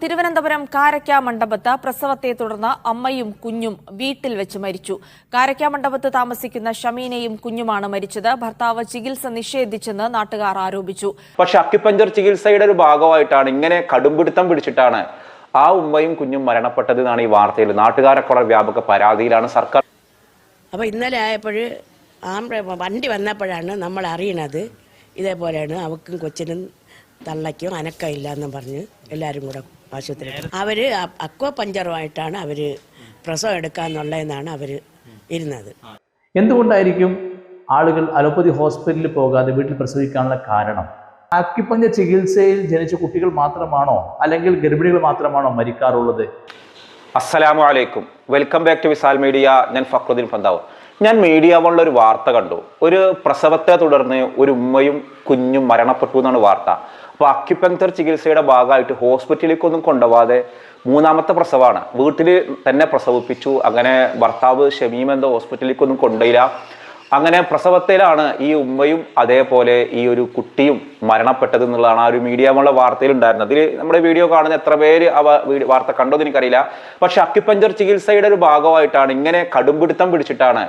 തിരുവനന്തപുരം കാരക്ക മണ്ഡപത്ത് പ്രസവത്തെ തുടർന്ന് അമ്മയും കുഞ്ഞും വീട്ടിൽ വെച്ച് മരിച്ചു. കാരക്ക മണ്ഡപത്ത് താമസിക്കുന്ന ഷമീനയും കുഞ്ഞുമാണ് മരിച്ചത്. ഭർത്താവ് ചികിത്സ നിഷേധിച്ചെന്ന് നാട്ടുകാർ ആരോപിച്ചു. പക്ഷെ അക്യുപഞ്ചർ ചികിത്സയുടെ ഒരു ഭാഗമായിട്ടാണ് ഇങ്ങനെ കടുംപിടുത്തം പിടിച്ചിട്ടാണ് ആ ഉമ്മയും കുഞ്ഞും മരണപ്പെട്ടത് എന്നാണ് ഈ വാർത്തയിൽ. നാട്ടുകാരൊക്കെ വളരെ വ്യാപക പരാതിയിലാണ് സർക്കാർ. അപ്പോൾ ഇന്നലെ ആയപ്പോൾ വണ്ടി വന്നപ്പോഴാണ് നമ്മൾ അറിയണത് ഇതേപോലെയാണ് അവക്കും കൊച്ചിനും തള്ളയ്ക്കും അനക്കമില്ല എന്ന് പറഞ്ഞ് എല്ലാവരും കൂടെ ആശുപത്രി അവർ അക്വ പഞ്ചറുമായിട്ടാണ് അവർ പ്രസവം എടുക്കാന്നുള്ളതെന്നാണ് അവർ ഇരുന്നത്. എന്തുകൊണ്ടായിരിക്കും ആളുകൾ അലോപ്പതി ഹോസ്പിറ്റലിൽ പോകാതെ വീട്ടിൽ പ്രസവിക്കാനുള്ള കാരണം? അക്കിപ്പഞ്ഞ ചികിത്സയിൽ ജനിച്ച കുട്ടികൾ മാത്രമാണോ അല്ലെങ്കിൽ ഗർഭിണികൾ മാത്രമാണോ മരിക്കാറുള്ളത്? അസ്സലാമു അലൈക്കും. Welcome back to Visal media. ഞാൻ ഫക്രുദ്ദീൻ ഫന്താവ് ഞാൻ മീഡിയ വണ്ണിൽ ഒരു വാർത്ത കണ്ടു. ഒരു പ്രസവത്തെ തുടർന്ന് ഒരു ഉമ്മയും കുഞ്ഞും മരണപ്പെട്ടു എന്നാണ് വാർത്ത. അപ്പോൾ അക്യുപങ്ചർ ചികിത്സയുടെ ഭാഗമായിട്ട് ഹോസ്പിറ്റലിലേക്കൊന്നും കൊണ്ടുപോകാതെ മൂന്നാമത്തെ പ്രസവമാണ് വീട്ടിൽ തന്നെ പ്രസവിപ്പിച്ചു. അങ്ങനെ ഭർത്താവ് ഷമീം എന്തോ ഹോസ്പിറ്റലിലേക്കൊന്നും കൊണ്ടുപോയില്ല. അങ്ങനെ പ്രസവത്തിലാണ് ഈ ഉമ്മയും അതേപോലെ ഈ ഒരു കുട്ടിയും മരണപ്പെട്ടത് എന്നുള്ളതാണ് ആ ഒരു മീഡിയ ഉള്ള വാർത്തയിൽ ഉണ്ടായിരുന്നത് ഇതിൽ നമ്മുടെ വീഡിയോ കാണുന്ന എത്ര പേര് അവ വാർത്ത കണ്ടോ എന്ന് എനിക്കറിയില്ല. പക്ഷെ അക്യുപഞ്ചർ ചികിത്സയുടെ ഒരു ഭാഗമായിട്ടാണ് ഇങ്ങനെ കടുംപിടുത്തം പിടിച്ചിട്ടാണ്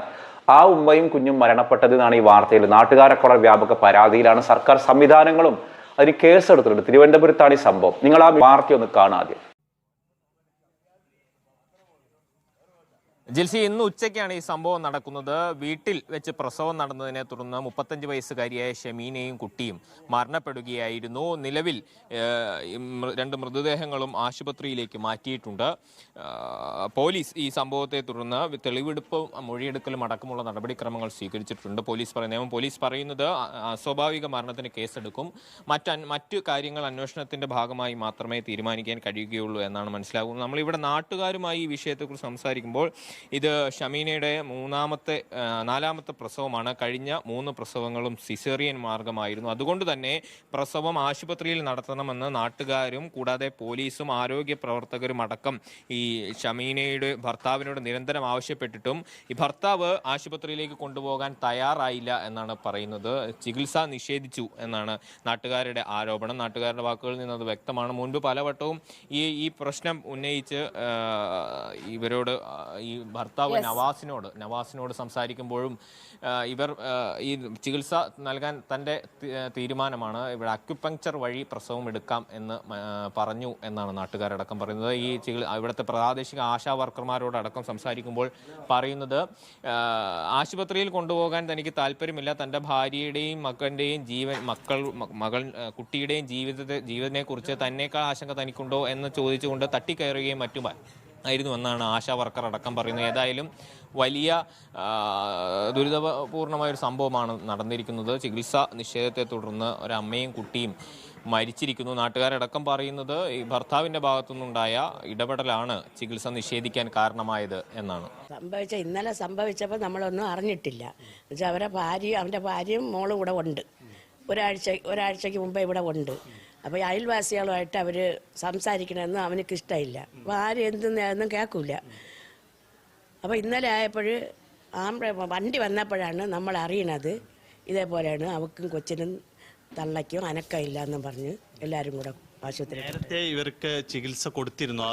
ആ ഉമ്മയും കുഞ്ഞും മരണപ്പെട്ടത് എന്നാണ് ഈ വാർത്തയിൽ നാട്ടുകാരൊക്കെ വ്യാപക പരാതിയിലാണ്. സർക്കാർ സംവിധാനങ്ങളും അതിന് കേസ് എടുത്തിട്ടുണ്ട്. തിരുവനന്തപുരത്താണ് ഈ സംഭവം. നിങ്ങൾ ആ വാർത്ത ഒന്ന് കാണാം ജിൽസി ഇന്ന് ഉച്ചയ്ക്കാണ് ഈ സംഭവം നടക്കുന്നത്. വീട്ടിൽ വെച്ച് പ്രസവം നടന്നതിനെ തുടർന്ന് മുപ്പത്തഞ്ച് വയസ്സുകാരിയായ ഷമീനയും കുട്ടിയും മരണപ്പെടുകയായിരുന്നു. നിലവിൽ രണ്ട് മൃതദേഹങ്ങളും ആശുപത്രിയിലേക്ക് മാറ്റിയിട്ടുണ്ട്. പോലീസ് ഈ സംഭവത്തെ തുടർന്ന് തെളിവെടുപ്പും മൊഴിയെടുക്കലും അടക്കമുള്ള നടപടിക്രമങ്ങൾ സ്വീകരിച്ചിട്ടുണ്ട്. പോലീസ് പറയുന്ന പോലീസ് പറയുന്നത് അസ്വാഭാവിക മരണത്തിന് കേസെടുക്കും. മറ്റ് മറ്റു കാര്യങ്ങൾ അന്വേഷണത്തിന്റെ ഭാഗമായി മാത്രമേ തീരുമാനിക്കാൻ കഴിയുകയുള്ളൂ എന്നാണ് മനസ്സിലാകുന്നത്. നമ്മളിവിടെ നാട്ടുകാരുമായി ഈ വിഷയത്തെക്കുറിച്ച് സംസാരിക്കുമ്പോൾ ഇത് ഷമീനയുടെ മൂന്നാമത്തെ നാലാമത്തെ പ്രസവമാണ്. കഴിഞ്ഞ മൂന്ന് പ്രസവങ്ങളും സിസേറിയൻ മാർഗമായിരുന്നു. അതുകൊണ്ട് തന്നെ പ്രസവം ആശുപത്രിയിൽ നടത്തണമെന്ന് നാട്ടുകാരും കൂടാതെ പോലീസും ആരോഗ്യ പ്രവർത്തകരും അടക്കം ഈ ഷമീനയുടെ ഭർത്താവിനോട് നിരന്തരം ആവശ്യപ്പെട്ടിട്ടും ഈ ഭർത്താവ് ആശുപത്രിയിലേക്ക് കൊണ്ടുപോകാൻ തയ്യാറായില്ല എന്നാണ് പറയുന്നത്. ചികിത്സ നിഷേധിച്ചു എന്നാണ് നാട്ടുകാരുടെ ആരോപണം. നാട്ടുകാരുടെ വാക്കുകളിൽ നിന്ന് അത് വ്യക്തമാണ്. മുൻപ് പലവട്ടവും ഈ ഈ പ്രശ്നം ഉന്നയിച്ച് ഇവരോട് ഈ ഭർത്താവ് നവാസിനോട് നവാസിനോട് സംസാരിക്കുമ്പോഴും ഇവർ ഈ ചികിത്സ നൽകാൻ തന്റെ തീരുമാനമാണ് ഇവിടെ അക്യുപങ്ചർ വഴി പ്രസവം എടുക്കാം എന്ന് പറഞ്ഞു എന്നാണ് നാട്ടുകാരടക്കം പറയുന്നത്. ഈ ചികിത്സ ഇവിടുത്തെ പ്രാദേശിക ആശാ വർക്കർമാരോടക്കം സംസാരിക്കുമ്പോൾ പറയുന്നത് ആശുപത്രിയിൽ കൊണ്ടുപോകാൻ തനിക്ക് താല്പര്യമില്ല. തന്റെ ഭാര്യയുടെയും മകന്റെയും ജീവൻ മക്കൾ മകൾ കുട്ടിയുടെയും ജീവിതത്തെ ജീവിതത്തെക്കുറിച്ച് കുറിച്ച് തന്നേക്കാൾ ആശങ്ക തനിക്കുണ്ടോ എന്ന് ചോദിച്ചുകൊണ്ട് തട്ടിക്കയറുകയും മറ്റും ആയിരുന്നു എന്നാണ് ആശാ വർക്കർ അടക്കം പറയുന്നത്. ഏതായാലും വലിയ ദുരിതപൂർണമായ ഒരു സംഭവമാണ് നടന്നിരിക്കുന്നത്. ചികിത്സ നിഷേധത്തെ തുടർന്ന് ഒരമ്മയും കുട്ടിയും മരിച്ചിരിക്കുന്നു. നാട്ടുകാരടക്കം പറയുന്നത് ഈ ഭർത്താവിന്റെ ഭാഗത്തുനിന്നുണ്ടായ ഇടപെടലാണ് ചികിത്സ നിഷേധിക്കാൻ കാരണമായത് എന്നാണ്. സംഭവിച്ച ഇന്നലെ സംഭവിച്ചപ്പോൾ നമ്മളൊന്നും അറിഞ്ഞിട്ടില്ല. എന്നുവെച്ചാൽ അവരെ ഭാര്യ അവന്റെ ഭാര്യയും മോളും കൂടെ ഉണ്ട്. ഒരാഴ്ച ഒരാഴ്ചയ്ക്ക് മുമ്പേ ഇവിടെ ഉണ്ട്. അപ്പോൾ ഈ അയൽവാസികളുമായിട്ട് അവർ സംസാരിക്കണമെന്ന് അവനക്ക് ഇഷ്ടമില്ല അപ്പോൾ ആരും എന്തെന്നും കേൾക്കൂല. അപ്പോൾ ഇന്നലെ ആയപ്പോൾ ആംബ്ര വണ്ടി വന്നപ്പോഴാണ് നമ്മൾ അറിയണത് ഇതേപോലെയാണ് അവക്കും കൊച്ചിനും തള്ളയ്ക്കും അനക്കമില്ല എന്നും പറഞ്ഞ് എല്ലാവരും കൂടെ ആശുപത്രി നേരത്തെ ഇവർക്ക് ചികിത്സ കൊടുത്തിരുന്നു?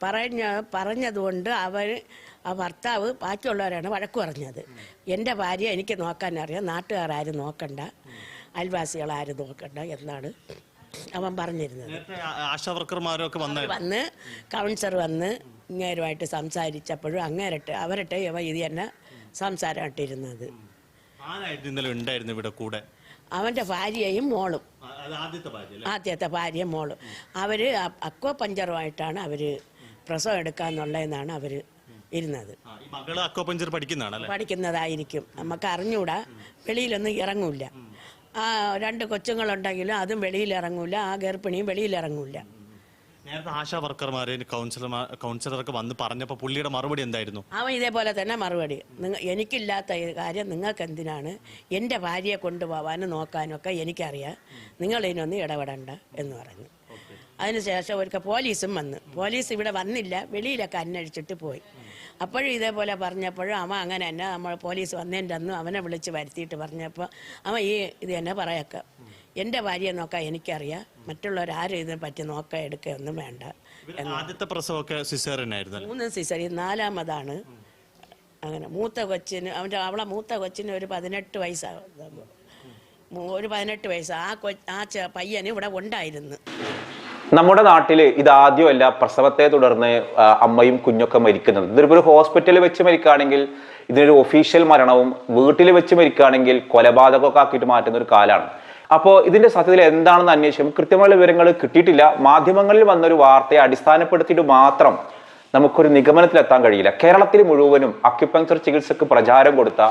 പറഞ്ഞ പറഞ്ഞതുകൊണ്ട് അവർ ആ ഭർത്താവ് ബാക്കിയുള്ളവരാണ് വഴക്ക് പറഞ്ഞത്. എന്റെ ഭാര്യ എനിക്ക് നോക്കാൻ അറിയാം നാട്ടുകാരും നോക്കണ്ട അയൽവാസികളാരും നോക്കണ്ട എന്നാണ് അവൻ പറഞ്ഞിരുന്നത്. ആശാ വർക്കർമാരും ഒക്കെ വന്ന വന്ന് കൗൺസിലർ വന്ന് ഇങ്ങേരുമായിട്ട് സംസാരിച്ചപ്പോഴും അങ്ങേരട്ട് അവരട്ടെ ഇവ ഇത് തന്നെ സംസാരമായിട്ടിരുന്നത് ഇന്നലെ ഉണ്ടായിരുന്നു ഇവിടെ കൂടെ? അവന്റെ ഭാര്യയും മോളും. ആദ്യത്തെ ഭാര്യയും മോളും. അവർ അക്വ പഞ്ചറുമായിട്ടാണ് അവർ പ്രസവം എടുക്കാന്നുള്ളതെന്നാണ് അവർ ഇരുന്നത്. പഠിക്കുന്നതായിരിക്കും. നമുക്ക് അറിഞ്ഞൂടാ. വെളിയിലൊന്നും ഇറങ്ങൂല ആ രണ്ട് കൊച്ചുങ്ങളുണ്ടെങ്കിലും അതും വെളിയിലിറങ്ങൂല ആ ഗർഭിണിയും വെളിയിലിറങ്ങൂല. നേരത്തെ ആശാ വർക്കർമാര് കൗൺസിലർമാർ കൗൺസിലറൊക്കെ വന്ന് പറഞ്ഞപ്പോൾ പുള്ളിയുടെ മറുപടി എന്തായിരുന്നു? അവൻ ഇതേപോലെ തന്നെ മറുപടി. നിങ്ങ എനിക്കില്ലാത്ത ഈ കാര്യം നിങ്ങൾക്ക് എന്തിനാണ് എന്റെ ഭാര്യയെ കൊണ്ടുപോകാനും നോക്കാനും ഒക്കെ എനിക്കറിയാം. നിങ്ങൾ ഇതിനൊന്നും ഇടപെടണ്ട എന്ന് പറഞ്ഞു. അതിനുശേഷം ഒരിക്കൽ പോലീസും വന്ന്. പോലീസ് ഇവിടെ വന്നില്ല. വെളിയിലൊക്കെ അന്വേഷിച്ചിട്ട് പോയി. അപ്പോഴും ഇതേപോലെ പറഞ്ഞപ്പോഴും അവൻ അങ്ങനെ തന്നെ നമ്മൾ പോലീസ് വന്നതിന്റെ അന്ന് അവനെ വിളിച്ച് വരുത്തിയിട്ട് പറഞ്ഞപ്പോൾ അവൻ ഈ ഇത് തന്നെ പറയൊക്കെ. എന്റെ ഭാര്യയെ നോക്കാൻ എനിക്കറിയാം. മറ്റുള്ളവരാരും ഇതിനെ പറ്റി നോക്കാൻ എടുക്കുക ഒന്നും വേണ്ട. ആദ്യത്തെ പ്രസവമൊക്കെ സിസേറിയനായിരുന്നു മൂന്നും സീസറി നാലാമതാണ്. അങ്ങനെ മൂത്ത കൊച്ചിന് അവന്റെ അവളെ മൂത്ത കൊച്ചിന് ഒരു പതിനെട്ട് വയസ്സാകും ഒരു പതിനെട്ട് വയസ്സ്. ആ കൊ ആ പയ്യന് ഇവിടെ ഉണ്ടായിരുന്നു. നമ്മുടെ നാട്ടിൽ ഇതാദ്യമല്ല പ്രസവത്തെ തുടർന്ന് അമ്മയും കുഞ്ഞൊക്കെ മരിക്കുന്നത്. ഇതിപ്പോൾ ഒരു ഹോസ്പിറ്റലിൽ വെച്ച് മരിക്കുകയാണെങ്കിൽ ഇതിനൊരു ഒഫീഷ്യൽ മരണവും വീട്ടിൽ വെച്ച് മരിക്കുകയാണെങ്കിൽ കൊലപാതകമൊക്കെ ആക്കിയിട്ട് മാറ്റുന്ന ഒരു കാലമാണ് അപ്പോൾ ഇതിന്റെ സത്യത്തിൽ എന്താണെന്ന് അന്വേഷിക്കും കൃത്യമായ വിവരങ്ങൾ കിട്ടിയിട്ടില്ല. മാധ്യമങ്ങളിൽ വന്നൊരു വാർത്തയെ അടിസ്ഥാനപ്പെടുത്തിയിട്ട് മാത്രം നമുക്കൊരു നിഗമനത്തിലെത്താൻ കഴിയില്ല. കേരളത്തിൽ മുഴുവനും അക്യുപങ്ചർ ചികിത്സക്ക് പ്രചാരം കൊടുത്ത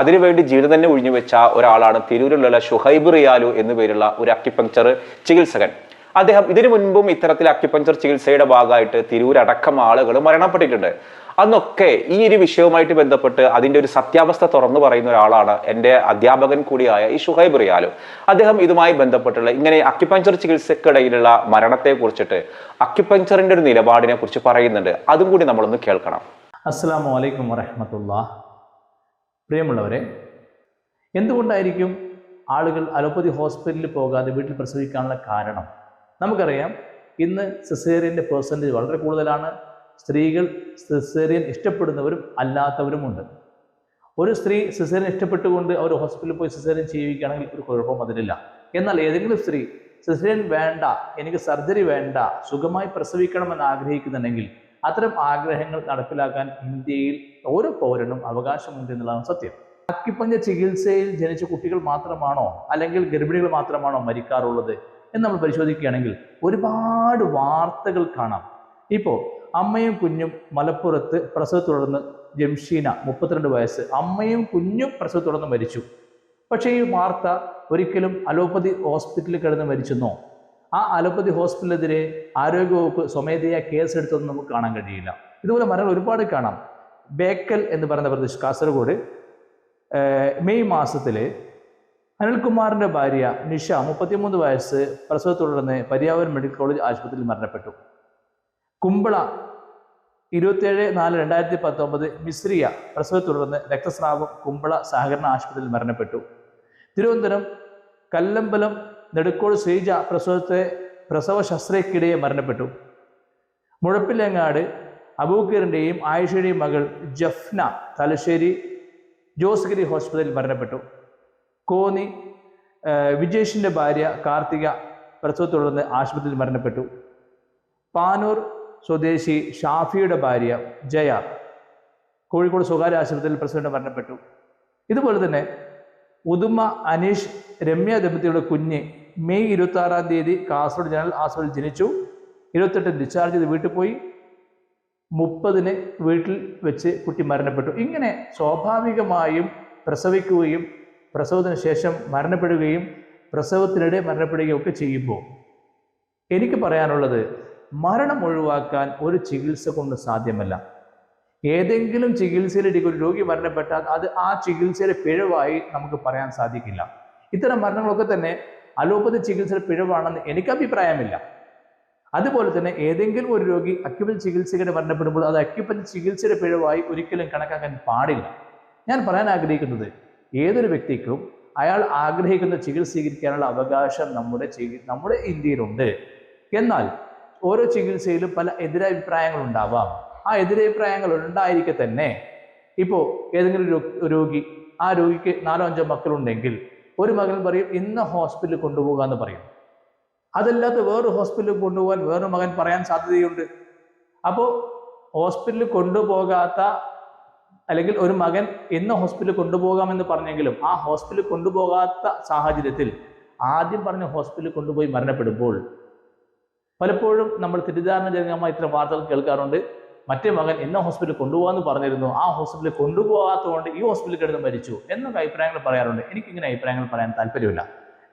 അതിനുവേണ്ടി ജീവിതം തന്നെ ഒഴിഞ്ഞു വെച്ച ഒരാളാണ് തിരൂരിലുള്ള ഷുഹൈബ് റിയാലു എന്നു പേരുള്ള ഒരു അക്യുപങ്ചർ ചികിത്സകൻ. അദ്ദേഹം ഇതിനു മുൻപും ഇത്തരത്തിൽ അക്യുപഞ്ചർ ചികിത്സയുടെ ഭാഗമായിട്ട് തിരൂരടക്കം ആളുകൾ മരണപ്പെട്ടിട്ടുണ്ട്. അന്നൊക്കെ ഈ ഒരു വിഷയവുമായിട്ട് ബന്ധപ്പെട്ട് അതിന്റെ ഒരു സത്യാവസ്ഥ തുറന്നു പറയുന്ന ഒരാളാണ് എന്റെ അധ്യാപകൻ കൂടിയായ ഈ ഷുഹൈബ് റിയാലു. അദ്ദേഹം ഇതുമായി ബന്ധപ്പെട്ടുള്ള ഇങ്ങനെ അക്യുപഞ്ചർ ചികിത്സക്കിടയിലുള്ള മരണത്തെ കുറിച്ചിട്ട് അക്യുപഞ്ചറിന്റെ ഒരു നിലപാടിനെ കുറിച്ച് പറയുന്നുണ്ട്. അതും കൂടി നമ്മളൊന്ന് കേൾക്കണം. അസ്സാം വലൈക്കും പ്രിയമുള്ളവരെ എന്തുകൊണ്ടായിരിക്കും ആളുകൾ അലോപ്പതി ഹോസ്പിറ്റലിൽ പോകാതെ വീട്ടിൽ പ്രസവിക്കാനുള്ള കാരണം? നമുക്കറിയാം ഇന്ന് സിസേറിയന്റെ പേഴ്സന്റേജ് വളരെ കൂടുതലാണ്. സ്ത്രീകൾ സിസേറിയൻ ഇഷ്ടപ്പെടുന്നവരും അല്ലാത്തവരുമുണ്ട്. ഒരു സ്ത്രീ സിസേറിയൻ ഇഷ്ടപ്പെട്ടുകൊണ്ട് അവർ ഹോസ്പിറ്റലിൽ പോയി സിസേറിയൻ ചെയ്യിക്കുകയാണെങ്കിൽ ഒരു കുഴപ്പം അതിലില്ല. എന്നാൽ ഏതെങ്കിലും സ്ത്രീ സിസേറിയൻ വേണ്ട എനിക്ക് സർജറി വേണ്ട സുഖമായി പ്രസവിക്കണമെന്ന് ആഗ്രഹിക്കുന്നുണ്ടെങ്കിൽ അത്തരം ആഗ്രഹങ്ങൾ നടപ്പിലാക്കാൻ ഇന്ത്യയിൽ ഓരോ പൗരനും അവകാശമുണ്ട് എന്നുള്ളതാണ് സത്യം. അക്കിപ്പഞ്ഞ ചികിത്സയിൽ ജനിച്ച കുട്ടികൾ മാത്രമാണോ അല്ലെങ്കിൽ ഗർഭിണികൾ മാത്രമാണോ മരിക്കാറുള്ളത്? എന്ന് നമ്മൾ പരിശോധിക്കുകയാണെങ്കിൽ ഒരുപാട് വാർത്തകൾ കാണാം. ഇപ്പോൾ അമ്മയും കുഞ്ഞും മലപ്പുറത്ത് പ്രസവ തുടർന്ന് ജംഷീന മുപ്പത്തിരണ്ട് വയസ്സ്. അമ്മയും കുഞ്ഞും പ്രസവ തുടർന്ന് മരിച്ചു. പക്ഷേ ഈ വാർത്ത ഒരിക്കലും അലോപ്പതി ഹോസ്പിറ്റലിൽ കിടന്ന് മരിച്ചെന്നോ? ആ അലോപ്പതി ഹോസ്പിറ്റലിനെതിരെ ആരോഗ്യവകുപ്പ് സ്വമേധയാ കേസെടുത്തൊന്നും നമുക്ക് കാണാൻ കഴിയില്ല. ഇതുപോലെ മരണങ്ങൾ ഒരുപാട് കാണാം. ബേക്കൽ എന്ന് പറയുന്ന പ്രദേശം കാസർഗോഡ് മെയ് മാസത്തിൽ അനിൽകുമാറിന്റെ ഭാര്യ നിഷ മുപ്പത്തിമൂന്ന് വയസ്സ് പ്രസവത്തെ തുടർന്ന് മെഡിക്കൽ കോളേജ് ആശുപത്രിയിൽ മരണപ്പെട്ടു. കുമ്പള ഇരുപത്തിയേഴ് നാല് രണ്ടായിരത്തി പത്തൊമ്പത് മിശ്രിയ പ്രസവത്തെ തുടർന്ന് രക്തസ്രാവം കുമ്പള സഹകരണ ആശുപത്രിയിൽ മരണപ്പെട്ടു. തിരുവനന്തപുരം കല്ലമ്പലം നെടുക്കോട് ശ്രീജ പ്രസവത്തെ പ്രസവ ശസ്ത്രക്കിടയെ മരണപ്പെട്ടു. മുഴപ്പിലങ്ങാട് അബൂക്കറിന്റെയും ആയിഷയുടെയും മകൾ ജഫ്ന തലശ്ശേരി ജോസ്ഗിരി ഹോസ്പിറ്റലിൽ മരണപ്പെട്ടു. കോന്നി വിജേഷിന്റെ ഭാര്യ കാർത്തിക പ്രസവത്തെ തുടർന്ന് ആശുപത്രിയിൽ മരണപ്പെട്ടു. പാനൂർ സ്വദേശി ഷാഫിയുടെ ഭാര്യ ജയ കോഴിക്കോട് സ്വകാര്യ ആശുപത്രിയിൽ പ്രസവത്തിന്റെ മരണപ്പെട്ടു. ഇതുപോലെ തന്നെ ഉദുമ അനീഷ് രമ്യ ദമ്പതിയുടെ കുഞ്ഞ് മെയ് ഇരുപത്തി ആറാം തീയതി കാസർഗോഡ് ജനറൽ ആശുപത്രിയിൽ ജനിച്ചു. ഇരുപത്തെട്ട് ഡിസ്ചാർജ് ചെയ്ത് വീട്ടിൽ പോയി. മുപ്പതിന് വീട്ടിൽ വെച്ച് കുട്ടി മരണപ്പെട്ടു. ഇങ്ങനെ സ്വാഭാവികമായും പ്രസവിക്കുകയും പ്രസവത്തിന് ശേഷം മരണപ്പെടുകയും പ്രസവത്തിനിടെ മരണപ്പെടുകയും ഒക്കെ ചെയ്യുമ്പോൾ എനിക്ക് പറയാനുള്ളത് മരണം ഒഴിവാക്കാൻ ഒരു ചികിത്സ കൊണ്ട് സാധ്യമല്ല. ഏതെങ്കിലും ചികിത്സയിലേക്ക് ഒരു രോഗി മരണപ്പെട്ടാൽ അത് ആ ചികിത്സയുടെ പിഴവായി നമുക്ക് പറയാൻ സാധിക്കില്ല. ഇത്തരം മരണങ്ങളൊക്കെ തന്നെ അലോപ്പതി ചികിത്സയുടെ പിഴവാണെന്ന് എനിക്ക് അഭിപ്രായമില്ല. അതുപോലെ തന്നെ ഏതെങ്കിലും ഒരു രോഗി അക്യുപതി ചികിത്സയുടെ മരണപ്പെടുമ്പോൾ അത് അക്യുപൻ ചികിത്സയുടെ പിഴവായി ഒരിക്കലും കണക്കാക്കാൻ പാടില്ല. ഞാൻ പറയാൻ ആഗ്രഹിക്കുന്നത് ഏതൊരു വ്യക്തിക്കും അയാൾ ആഗ്രഹിക്കുന്ന ചികിത്സ സ്വീകരിക്കാനുള്ള അവകാശം നമ്മുടെ നമ്മുടെ ഇന്ത്യയിലുണ്ട്. എന്നാൽ ഓരോ ചികിത്സയിലും പല എതിരഭിപ്രായങ്ങൾ ഉണ്ടാവാം. ആ എതിരഭിപ്രായങ്ങൾ ഉണ്ടായിരിക്കെ തന്നെ ഇപ്പോൾ ഏതെങ്കിലും രോഗി ആ രോഗിക്ക് നാലോ അഞ്ചോ മക്കളുണ്ടെങ്കിൽ ഒരു മകൻ പറയും ഇന്ന ഹോസ്പിറ്റലിൽ കൊണ്ടുപോകുക എന്ന് പറയും. അതല്ലാത്ത വേറൊരു ഹോസ്പിറ്റലിൽ കൊണ്ടുപോകാൻ വേറൊരു മകൻ പറയാൻ സാധ്യതയുണ്ട്. അപ്പോൾ ഹോസ്പിറ്റലിൽ കൊണ്ടുപോകാത്ത അല്ലെങ്കിൽ ഒരു മകൻ എന്ന് ഹോസ്പിറ്റലിൽ കൊണ്ടുപോകാമെന്ന് പറഞ്ഞെങ്കിലും ആ ഹോസ്പിറ്റലിൽ കൊണ്ടുപോകാത്ത സാഹചര്യത്തിൽ ആദ്യം പറഞ്ഞ ഹോസ്പിറ്റലിൽ കൊണ്ടുപോയി മരണപ്പെടുമ്പോൾ പലപ്പോഴും നമ്മൾ തെറ്റിദ്ധാരണജനകമായ ഇത്തരം വാർത്തകൾ കേൾക്കാറുണ്ട്. മറ്റേ മകൻ എന്ന ഹോസ്പിറ്റലിൽ കൊണ്ടുപോകാമെന്ന് പറഞ്ഞിരുന്നു. ആ ഹോസ്പിറ്റലിൽ കൊണ്ടുപോകാത്തതുകൊണ്ട് ഈ ഹോസ്പിറ്റലിൽ കിടന്ന് മരിച്ചു എന്നൊക്കെ അഭിപ്രായങ്ങൾ പറയാറുണ്ട്. എനിക്കിങ്ങനെ അഭിപ്രായങ്ങൾ പറയാൻ താല്പര്യമില്ല.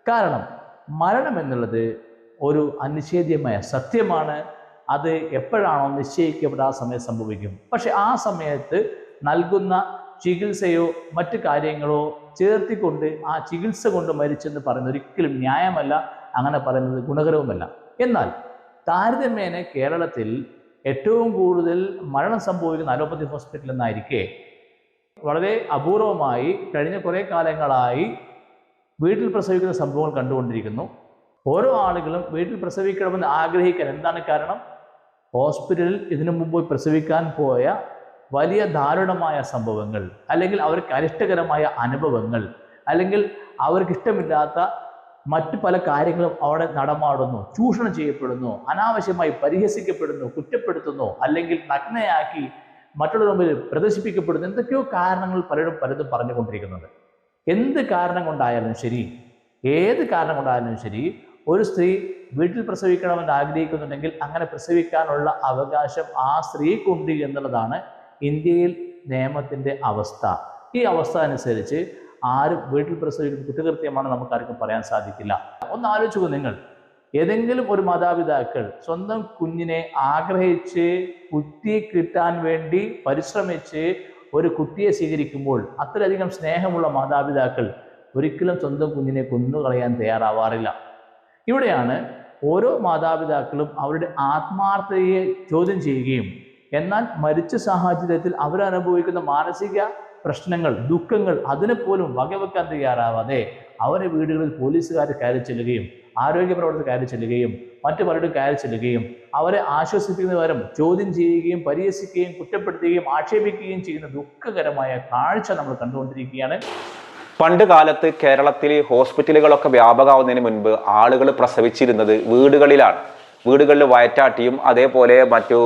കാരണം മരണം എന്നുള്ളത് ഒരു അനിഷേധ്യമായ സത്യമാണ്. അത് എപ്പോഴാണോ നിശ്ചയിക്കപ്പെട്ട ആ സമയത്ത് സംഭവിക്കും. പക്ഷെ ആ സമയത്ത് നൽകുന്ന ചികിത്സയോ മറ്റു കാര്യങ്ങളോ ചേർത്തിക്കൊണ്ട് ആ ചികിത്സ കൊണ്ട് മരിച്ചെന്ന് പറയുന്നത് ഒരിക്കലും ന്യായമല്ല. അങ്ങനെ പറയുന്നത് ഗുണകരവുമല്ല. എന്നാൽ താരതമ്യേന കേരളത്തിൽ ഏറ്റവും കൂടുതൽ മരണം സംഭവിക്കുന്ന അലോപ്പതി ഹോസ്പിറ്റൽ എന്നായിരിക്കെ വളരെ അപൂർവമായി കഴിഞ്ഞ കുറേ കാലങ്ങളായി വീട്ടിൽ പ്രസവിക്കുന്ന സംഭവങ്ങൾ കണ്ടുകൊണ്ടിരിക്കുന്നു. ഓരോ ആളുകളും വീട്ടിൽ പ്രസവിക്കണമെന്ന് ആഗ്രഹിക്കാൻ എന്താണ് കാരണം? ഹോസ്പിറ്റലിൽ ഇതിനു മുമ്പ് പ്രസവിക്കാൻ പോയ വലിയ ദാരുണമായ സംഭവങ്ങൾ അല്ലെങ്കിൽ അവർക്ക് അരിഷ്ടകരമായ അനുഭവങ്ങൾ അല്ലെങ്കിൽ അവർക്ക് ഇഷ്ടമില്ലാത്ത മറ്റു പല കാര്യങ്ങളും അവിടെ നടമാടുന്നു ചൂഷണം ചെയ്യപ്പെടുന്നു അനാവശ്യമായി പരിഹസിക്കപ്പെടുന്നു കുറ്റപ്പെടുത്തുന്നു അല്ലെങ്കിൽ നഗ്നയാക്കി മറ്റുള്ളവരുടെ മുമ്പിൽ പ്രദർശിപ്പിക്കപ്പെടുന്നു. എന്തൊക്കെയോ കാരണങ്ങൾ പലരും പലതും പറഞ്ഞുകൊണ്ടിരിക്കുന്നുണ്ട് എന്ത് കാരണം കൊണ്ടായാലും ശരി ഏത് കാരണം കൊണ്ടായാലും ശരി ഒരു സ്ത്രീ വീട്ടിൽ പ്രസവിക്കണമെന്ന് ആഗ്രഹിക്കുന്നുണ്ടെങ്കിൽ അങ്ങനെ പ്രസവിക്കാനുള്ള അവകാശം ആ സ്ത്രീക്കുണ്ട് എന്നുള്ളതാണ് ഇന്ത്യയിൽ നിയമത്തിന്റെ അവസ്ഥ. ഈ അവസ്ഥ അനുസരിച്ച് ആരും വീട്ടിൽ പ്രസവിക്കുന്ന കുറ്റകൃത്യമാണ് നമുക്കാർക്കും പറയാൻ സാധിക്കില്ല. ഒന്ന് ആലോചിക്കുക നിങ്ങൾ. ഏതെങ്കിലും ഒരു മാതാപിതാക്കൾ സ്വന്തം കുഞ്ഞിനെ ആഗ്രഹിച്ച് കുട്ടിയെ കിട്ടാൻ വേണ്ടി പരിശ്രമിച്ച് ഒരു കുട്ടിയെ സ്വീകരിക്കുമ്പോൾ അത്രയധികം സ്നേഹമുള്ള മാതാപിതാക്കൾ ഒരിക്കലും സ്വന്തം കുഞ്ഞിനെ കൊന്നുകളയാൻ തയ്യാറാവാറില്ല. ഇവിടെയാണ് ഓരോ മാതാപിതാക്കളും അവരുടെ ആത്മാർത്ഥതയെ ചോദ്യം ചെയ്യുകയും എന്നാൽ മരിച്ച സാഹചര്യത്തിൽ അവരനുഭവിക്കുന്ന മാനസിക പ്രശ്നങ്ങൾ ദുഃഖങ്ങൾ അതിനെപ്പോലും വകവെക്കാൻ തയ്യാറാവാതെ അവരെ വീടുകളിൽ പോലീസുകാർ കയറി ചെല്ലുകയും ആരോഗ്യ പ്രവർത്തകർ കയറി ചെല്ലുകയും മറ്റു പലരും കയറി ചെല്ലുകയും അവരെ ആശ്വസിപ്പിക്കുന്നവരും ചോദ്യം ചെയ്യുകയും പരിഹസിക്കുകയും കുറ്റപ്പെടുത്തുകയും ആക്ഷേപിക്കുകയും ചെയ്യുന്ന ദുഃഖകരമായ കാഴ്ച നമ്മൾ കണ്ടുകൊണ്ടിരിക്കുകയാണ്. പണ്ട് കാലത്ത് കേരളത്തിൽ ഹോസ്പിറ്റലുകളൊക്കെ വ്യാപകമാവുന്നതിന് മുൻപ് ആളുകൾ പ്രസവിച്ചിരുന്നത് വീടുകളിലാണ്. വീടുകളിൽ വയറ്റാട്ടിയും അതേപോലെ മറ്റു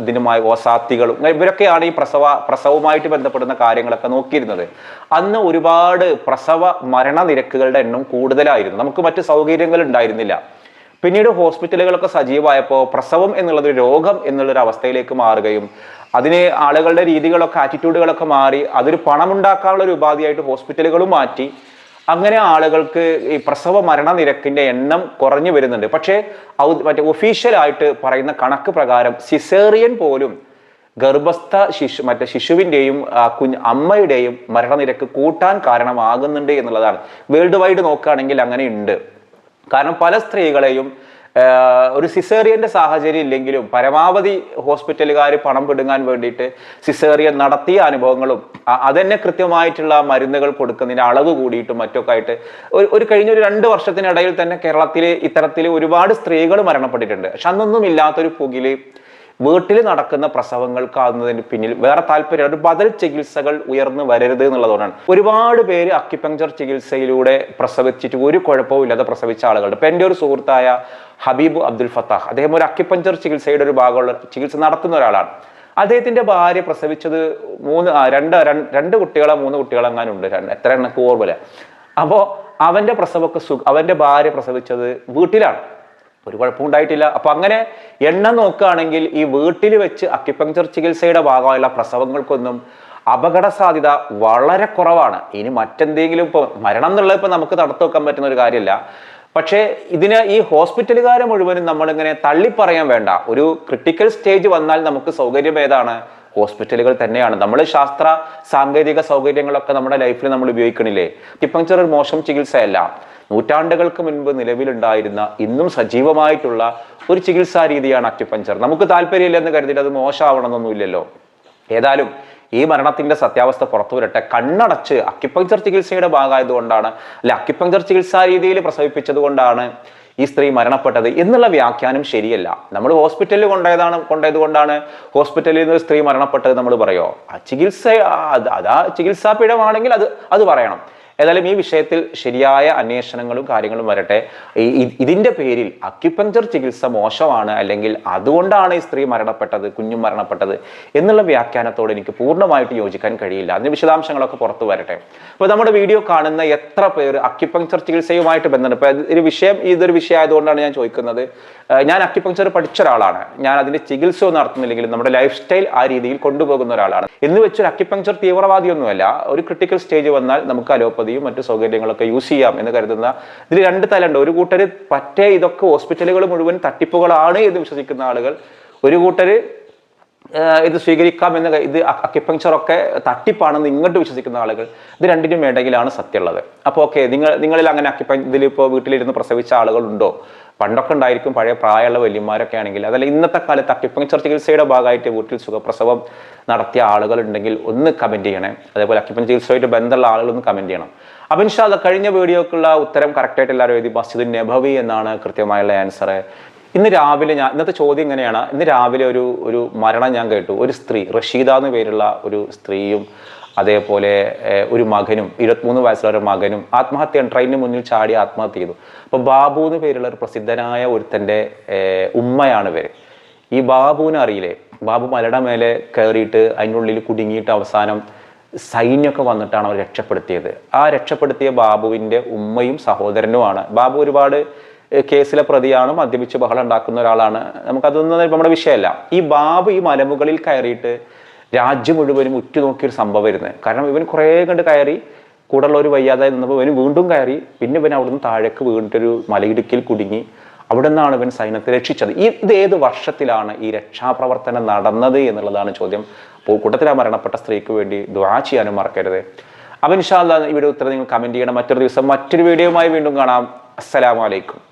ഇതിനുമായി ഓസാത്തികളും ഇവരൊക്കെയാണ് ഈ പ്രസവ പ്രസവവുമായിട്ട് ബന്ധപ്പെടുന്ന കാര്യങ്ങളൊക്കെ നോക്കിയിരുന്നത്. അന്ന് ഒരുപാട് പ്രസവ മരണ നിരക്കുകളുടെ എണ്ണം കൂടുതലായിരുന്നു. നമുക്ക് മറ്റു സൗകര്യങ്ങൾ ഉണ്ടായിരുന്നില്ല. പിന്നീട് ഹോസ്പിറ്റലുകളൊക്കെ സജീവമായപ്പോൾ പ്രസവം എന്നുള്ളത് രോഗം എന്നുള്ളൊരു അവസ്ഥയിലേക്ക് മാറുകയും അതിന് ആളുകളുടെ രീതികളൊക്കെ ആറ്റിറ്റ്യൂഡുകളൊക്കെ മാറി അതൊരു പണമുണ്ടാക്കാനുള്ള ഒരു ഉപാധിയായിട്ട് ഹോസ്പിറ്റലുകളും മാറ്റി അങ്ങനെ ആളുകൾക്ക് ഈ പ്രസവ മരണ നിരക്കിന്റെ എണ്ണം കുറഞ്ഞു വരുന്നുണ്ട്. പക്ഷേ മറ്റേ ഒഫീഷ്യലായിട്ട് പറയുന്ന കണക്ക് പ്രകാരം സിസേറിയൻ പോലും ഗർഭസ്ഥ ശിശു മറ്റേ ശിശുവിന്റെയും കുഞ്ഞ് അമ്മയുടെയും മരണനിരക്ക് കൂട്ടാൻ കാരണമാകുന്നുണ്ട് എന്നുള്ളതാണ്. വേൾഡ് വൈഡ് നോക്കുകയാണെങ്കിൽ അങ്ങനെയുണ്ട്. കാരണം പല സ്ത്രീകളെയും ഒരു സിസേറിയന്റെ സാഹചര്യം ഇല്ലെങ്കിലും പരമാവധി ഹോസ്പിറ്റലുകാർ പണം പിടുങ്ങാൻ വേണ്ടിയിട്ട് സിസേറിയൻ നടത്തിയ അനുഭവങ്ങളും അതന്നെ കൃത്യമായിട്ടുള്ള മരുന്നുകൾ കൊടുക്കുന്നതിന് അളവ് കൂടിയിട്ടും മറ്റൊക്കെ ആയിട്ട് ഒരു ഒരു കഴിഞ്ഞ ഒരു രണ്ട് വർഷത്തിനിടയിൽ തന്നെ കേരളത്തിൽ ഇത്തരത്തിൽ ഒരുപാട് സ്ത്രീകൾ മരണപ്പെട്ടിട്ടുണ്ട്. പക്ഷെ അന്നൊന്നും ഇല്ലാത്തൊരു പുകിൽ വീട്ടിൽ നടക്കുന്ന പ്രസവങ്ങൾക്കാകുന്നതിന് പിന്നിൽ വേറെ താല്പര്യം ഒരു ബദൽ ചികിത്സകൾ ഉയർന്നു വരരുത് എന്നുള്ളതുകൊണ്ടാണ്. ഒരുപാട് പേര് അക്യുപങ്ചർ ചികിത്സയിലൂടെ പ്രസവിച്ചിട്ട് ഒരു കുഴപ്പവും ഇല്ലാതെ പ്രസവിച്ച ആളുകളുണ്ട്. ഇപ്പം എന്റെ ഒരു സുഹൃത്തായ ഹബീബ് അബ്ദുൽ ഫത്താഹ് അദ്ദേഹം ഒരു അക്യുപങ്ചർ ചികിത്സയുടെ ഒരു ഭാഗമുള്ള ചികിത്സ നടത്തുന്ന ഒരാളാണ്. അദ്ദേഹത്തിന്റെ ഭാര്യ പ്രസവിച്ചത് മൂന്ന് രണ്ട് രണ്ട് കുട്ടികളെ മൂന്ന് കുട്ടികളെ എങ്ങാനും ഉണ്ട് രണ്ട് എത്ര എണ്ണക്ക് ഓർമ്മയില്ല. അപ്പോൾ അവന്റെ പ്രസവമൊക്കെ സുഖ അവന്റെ ഭാര്യ പ്രസവിച്ചത് വീട്ടിലാണ്. ഒരു കുഴപ്പം ഉണ്ടായിട്ടില്ല. അപ്പൊ അങ്ങനെ എണ്ണം നോക്കുകയാണെങ്കിൽ ഈ വീട്ടിൽ വെച്ച് അക്യുപങ്ചർ ചികിത്സയുടെ ഭാഗമായുള്ള പ്രസവങ്ങൾക്കൊന്നും അപകട സാധ്യത വളരെ കുറവാണ്. ഇനി മറ്റെന്തെങ്കിലും ഇപ്പോൾ മരണം എന്നുള്ളത് ഇപ്പൊ നമുക്ക് തടുത്തു വെക്കാൻ പറ്റുന്ന ഒരു കാര്യമല്ല. പക്ഷേ ഇതിന് ഈ ഹോസ്പിറ്റലുകാരെ മുഴുവനും നമ്മളിങ്ങനെ തള്ളിപ്പറയാൻ വേണ്ട. ഒരു ക്രിട്ടിക്കൽ സ്റ്റേജ് വന്നാൽ നമുക്ക് സൗകര്യം ഏതാണ്? ഹോസ്പിറ്റലുകൾ തന്നെയാണ്. നമ്മൾ ശാസ്ത്ര സാങ്കേതിക സൗകര്യങ്ങളൊക്കെ നമ്മുടെ ലൈഫിൽ നമ്മൾ ഉപയോഗിക്കണില്ലേ? അക്യുപങ്ചർ ഒരു മോശം ചികിത്സയല്ല. നൂറ്റാണ്ടുകൾക്ക് മുൻപ് നിലവിലുണ്ടായിരുന്ന ഇന്നും സജീവമായിട്ടുള്ള ഒരു ചികിത്സാ രീതിയാണ് അക്യുപഞ്ചർ നമുക്ക് താല്പര്യമില്ലെന്ന് കരുതിയിട്ട് അത് മോശമാവണമെന്നൊന്നുമില്ലല്ലോ. ഏതായാലും ഈ മരണത്തിന്റെ സത്യാവസ്ഥ പുറത്തു വരട്ടെ. കണ്ണടച്ച് അക്യുപഞ്ചർ ചികിത്സയുടെ ഭാഗമായതുകൊണ്ടാണ് അല്ലെ അക്യുപഞ്ചർ ചികിത്സാ രീതിയിൽ പ്രസവിപ്പിച്ചത് കൊണ്ടാണ് ഈ സ്ത്രീ മരണപ്പെട്ടത് എന്നുള്ള വ്യാഖ്യാനം ശരിയല്ല. നമ്മൾ ഹോസ്പിറ്റലിൽ കൊണ്ടുപോയതാണ് കൊണ്ടുപോയത് കൊണ്ടാണ് ഹോസ്പിറ്റലിൽ നിന്ന് സ്ത്രീ മരണപ്പെട്ടത് നമ്മൾ പറയോ? ആ ചികിത്സ അതാ ചികിത്സാ പിഴവാണെങ്കിൽ അത് അത് പറയണം. ഏതായാലും ഈ വിഷയത്തിൽ ശരിയായ അന്വേഷണങ്ങളും കാര്യങ്ങളും വരട്ടെ. ഇതിന്റെ പേരിൽ അക്യുപഞ്ചർ ചികിത്സ മോശമാണ് അല്ലെങ്കിൽ അതുകൊണ്ടാണ് ഈ സ്ത്രീ മരണപ്പെട്ടത് കുഞ്ഞും മരണപ്പെട്ടത് എന്നുള്ള വ്യാഖ്യാനത്തോട് എനിക്ക് പൂർണമായിട്ട് യോജിക്കാൻ കഴിയില്ല. അതിന് വിശദാംശങ്ങളൊക്കെ പുറത്തു വരട്ടെ. അപ്പോൾ നമ്മുടെ വീഡിയോ കാണുന്ന എത്ര പേർ അക്യുപഞ്ചർ ചികിത്സയുമായിട്ട് ബന്ധപ്പെട്ട് ഇപ്പോൾ ഒരു വിഷയം ഇതൊരു വിഷയമായതുകൊണ്ടാണ് ഞാൻ ചോദിക്കുന്നത്. ഞാൻ അക്യുപഞ്ചർ പഠിച്ച ഒരാളാണ്. ഞാൻ അതിന്റെ ചികിത്സ ഒന്നും നടത്തുന്നില്ലെങ്കിലും നമ്മുടെ ലൈഫ് സ്റ്റൈൽ ആ രീതിയിൽ കൊണ്ടുപോകുന്ന ഒരാളാണ്. എന്ന് വെച്ചൊരു അക്യുപഞ്ചർ തീവ്രവാദിയൊന്നുമല്ല. ഒരു ക്രിട്ടിക്കൽ സ്റ്റേജ് വന്നാൽ നമുക്ക് അലോപ്പതിയും മറ്റു സൗകര്യങ്ങളൊക്കെ യൂസ് ചെയ്യാം എന്ന് കരുതുന്ന ഇതിൽ രണ്ട് തലമുണ്ട്. ഒരു കൂട്ടർ പറ്റേ ഇതൊക്കെ ഹോസ്പിറ്റലുകൾ മുഴുവൻ തട്ടിപ്പുകളാണ് എന്ന് വിശ്വസിക്കുന്ന ആളുകൾ ഒരു കൂട്ടർ ഇത് സ്വീകരിക്കാം എന്ന ഇത് ഒക്കെ തട്ടിപ്പാണെന്ന് ഇങ്ങോട്ട് വിശ്വസിക്കുന്ന ആളുകൾ ഇത് രണ്ടിനും ഇടയിലാണ് സത്യമുള്ളത്. അപ്പോൾ ഓക്കെ നിങ്ങൾ നിങ്ങളിൽ അങ്ങനെ അക്യുപ ഇതിലിപ്പോൾ വീട്ടിലിരുന്ന് പ്രസവിച്ച ആളുകളുണ്ടോ? പണ്ടൊക്കെ ഉണ്ടായിരിക്കും പഴയ പ്രായമുള്ള വലിയമാരൊക്കെ ആണെങ്കിൽ അതല്ല ഇന്നത്തെ കാലത്ത് അക്യുപങ്ചർ ചികിത്സയുടെ ഭാഗമായിട്ട് വീട്ടിൽ സുഖപ്രസവം നടത്തിയ ആളുകളുണ്ടെങ്കിൽ ഒന്ന് കമന്റ് ചെയ്യണേ. അതേപോലെ അക്യുപങ്ചർ ചികിത്സയുമായിട്ട് ബന്ധമുള്ള ആളുകൾ ഒന്ന് കമന്റ് ചെയ്യണം. അപ്പം ഇൻഷാല്ല കഴിഞ്ഞ വീഡിയോക്കുള്ള ഉത്തരം കറക്റ്റായിട്ട് എല്ലാവരും എഴുതി മസ്ജിദ് നബവി എന്നാണ് കൃത്യമായുള്ള ആൻസർ ഇന്ന് രാവിലെ ഞാൻ ഇന്നത്തെ ചോദ്യം ഇങ്ങനെയാണ്. ഇന്ന് രാവിലെ ഒരു ഒരു മരണം ഞാൻ കേട്ടു. ഒരു സ്ത്രീ റഷീദ എന്ന് പേരുള്ള ഒരു സ്ത്രീയും അതേപോലെ ഒരു മകനും ഇരുപത്തിമൂന്ന് വയസ്സുള്ള ഒരു മകനും ആത്മഹത്യ ട്രെയിനിന് മുന്നിൽ ചാടി ആത്മഹത്യ ചെയ്തു. അപ്പോൾ ബാബു എന്ന് പേരുള്ള ഒരു പ്രസിദ്ധനായ ഒരുത്തന്റെ തന്റെ ഉമ്മയാണ് ഇവർ. ഈ ബാബുവിനെ അറിയില്ലേ? ബാബു മലയുടെ മേലെ കയറിയിട്ട് അതിന്റെ ഉള്ളിൽ കുടുങ്ങിയിട്ട് അവസാനം സൈന്യമൊക്കെ വന്നിട്ടാണ് അവർ രക്ഷപ്പെടുത്തിയത്. ആ രക്ഷപ്പെടുത്തിയ ബാബുവിന്റെ ഉമ്മയും സഹോദരനുമാണ്. ബാബു ഒരുപാട് കേസിലെ പ്രതിയാണ് മദ്യപിച്ച് ബഹളം ഉണ്ടാക്കുന്ന ഒരാളാണ്. നമുക്കതൊന്നും നമ്മുടെ വിഷയമല്ല. ഈ ബാബു ഈ മലമുകളിൽ കയറിയിട്ട് രാജ്യം മുഴുവനും ഉറ്റുനോക്കിയൊരു സംഭവം വരുന്നത്. കാരണം ഇവൻ കുറേ കണ്ട് കയറി കൂടെയുള്ള ഒരു വയ്യാതായി നിന്നപ്പോൾ ഇവന് വീണ്ടും കയറി പിന്നെ ഇവൻ അവിടുന്ന് താഴേക്ക് വീണിട്ടൊരു മലയിടുക്കിൽ കുടുങ്ങി. അവിടെ നിന്നാണ് ഇവൻ സൈന്യത്തെ രക്ഷിച്ചത്. ഈ ഇത് ഏത് വർഷത്തിലാണ് ഈ രക്ഷാപ്രവർത്തനം നടന്നത് എന്നുള്ളതാണ് ചോദ്യം. അപ്പോൾ മരണപ്പെട്ട സ്ത്രീക്ക് വേണ്ടി ദ്വാ ചെയ്യാനും മറക്കരുത്. അപ്പം ഇൻഷാല്ല വീഡിയോ ഉത്തരം നിങ്ങൾ കമന്റ് ചെയ്യണം. മറ്റൊരു ദിവസം മറ്റൊരു വീഡിയോയുമായി വീണ്ടും കാണാം. അസ്സലാമലൈക്കും